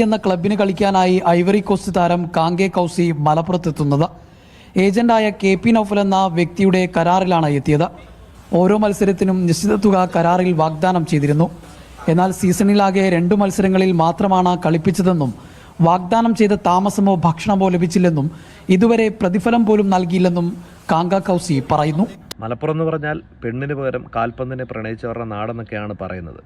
എന്ന ക്ലബിന് കളിക്കാനായി Ivory Coast താരം കാങ്കെ കൗസി മലപ്പുറത്തെത്തുന്നത്. ഏജന്റായ കെ പി നൌഫൽ എന്ന വ്യക്തിയുടെ കരാറിലാണ് എത്തിയത്. ഓരോ മത്സരത്തിനും നിശ്ചിത തുക കരാറിൽ വാഗ്ദാനം ചെയ്തിരുന്നു. എന്നാൽ സീസണിലാകെ രണ്ടു മത്സരങ്ങളിൽ മാത്രമാണ് കളിപ്പിച്ചതെന്നും വാഗ്ദാനം ചെയ്ത താമസമോ ഭക്ഷണമോ ലഭിച്ചില്ലെന്നും ഇതുവരെ പ്രതിഫലം പോലും നൽകിയില്ലെന്നും കാങ്ക കൗസി പറയുന്നു. മലപ്പുറം എന്ന് പറഞ്ഞാൽ പെണ്ണിന് പകരം കാൽപന്തിനെ പ്രണയിച്ചവരുടെ നാടെന്നൊക്കെയാണ് പറയുന്നത്.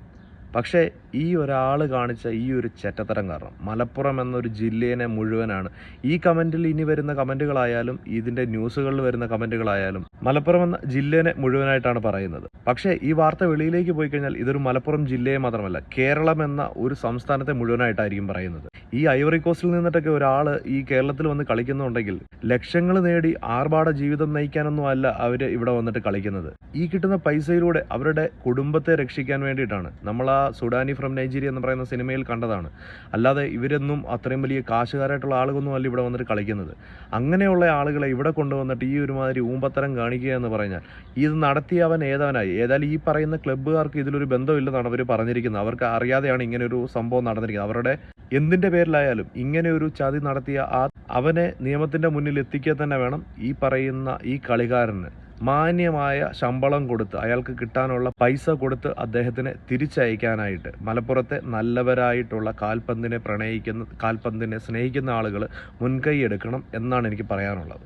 പക്ഷേ ഈ ഒരാൾ കാണിച്ച ഈ ഒരു ചെറ്റത്തരം കാരണം മലപ്പുറം എന്നൊരു ജില്ലേനെ മുഴുവനാണ്. ഈ കമന്റിൽ ഇനി വരുന്ന കമന്റുകളായാലും ഇതിന്റെ ന്യൂസുകളിൽ വരുന്ന കമന്റുകളായാലും മലപ്പുറം എന്ന ജില്ലേനെ മുഴുവനായിട്ടാണ് പറയുന്നത്. പക്ഷേ ഈ വാർത്ത വെളിയിലേക്ക് പോയി കഴിഞ്ഞാൽ ഇതൊരു മലപ്പുറം ജില്ലയെ മാത്രമല്ല കേരളം എന്ന ഒരു സംസ്ഥാനത്തെ മുഴുവനായിട്ടായിരിക്കും പറയുന്നത്. ഈ ഐവറി കോസ്റ്റിൽ നിന്നിട്ടൊക്കെ ഒരാൾ ഈ കേരളത്തിൽ വന്ന് കളിക്കുന്നുണ്ടെങ്കിൽ ലക്ഷങ്ങൾ നേടി ആർഭാട ജീവിതം നയിക്കാനൊന്നും അല്ല അവർ ഇവിടെ വന്നിട്ട് കളിക്കുന്നത്. ഈ കിട്ടുന്ന പൈസയിലൂടെ അവരുടെ കുടുംബത്തെ രക്ഷിക്കാൻ വേണ്ടിയിട്ടാണ്. നമ്മൾ ആ സുഡാനി ഫ്രം നൈജീരിയ എന്ന് പറയുന്ന സിനിമയിൽ കണ്ടതാണ്. അല്ലാതെ ഇവരൊന്നും അത്രയും വലിയ കാശുകാരായിട്ടുള്ള ആളുകളൊന്നും അല്ല ഇവിടെ വന്നിട്ട് കളിക്കുന്നത്. അങ്ങനെയുള്ള ആളുകളെ ഇവിടെ കൊണ്ടുവന്നിട്ട് ഈ ഒരുമാതിരി ഊമ്പത്തരം കാണിക്കുക എന്ന് പറഞ്ഞാൽ ഇത് നടത്തിയവൻ ഏതവനായി? ഏതായാലും ഈ പറയുന്ന ക്ലബ്ബുകാർക്ക് ഇതിലൊരു ബന്ധമില്ലെന്നാണ് അവർ പറഞ്ഞിരിക്കുന്നത്. അവർക്ക് അറിയാതെയാണ് ഇങ്ങനെ ഒരു സംഭവം നടന്നിരിക്കുന്നത്. അവരുടെ എന്തിന്റെ പേരിലായാലും ഇങ്ങനെ ഒരു ചതി നടത്തിയ ആ അവനെ നിയമത്തിന്റെ മുന്നിൽ എത്തിക്കുക തന്നെ വേണം. ഈ പറയുന്ന ഈ കളികാരന് മാന്യമായ ശമ്പളം കൊടുത്ത് അയാൾക്ക് കിട്ടാനുള്ള പൈസ കൊടുത്ത് അദ്ദേഹത്തിനെ തിരിച്ചയക്കാനായിട്ട് മലപ്പുറത്തെ നല്ലവരായിട്ടുള്ള കാൽപന്തിനെ പ്രണയിക്കുന്ന കാൽപന്തിനെ സ്നേഹിക്കുന്ന ആളുകൾ മുൻകൈ എടുക്കണം എന്നാണ് എനിക്ക് പറയാനുള്ളത്.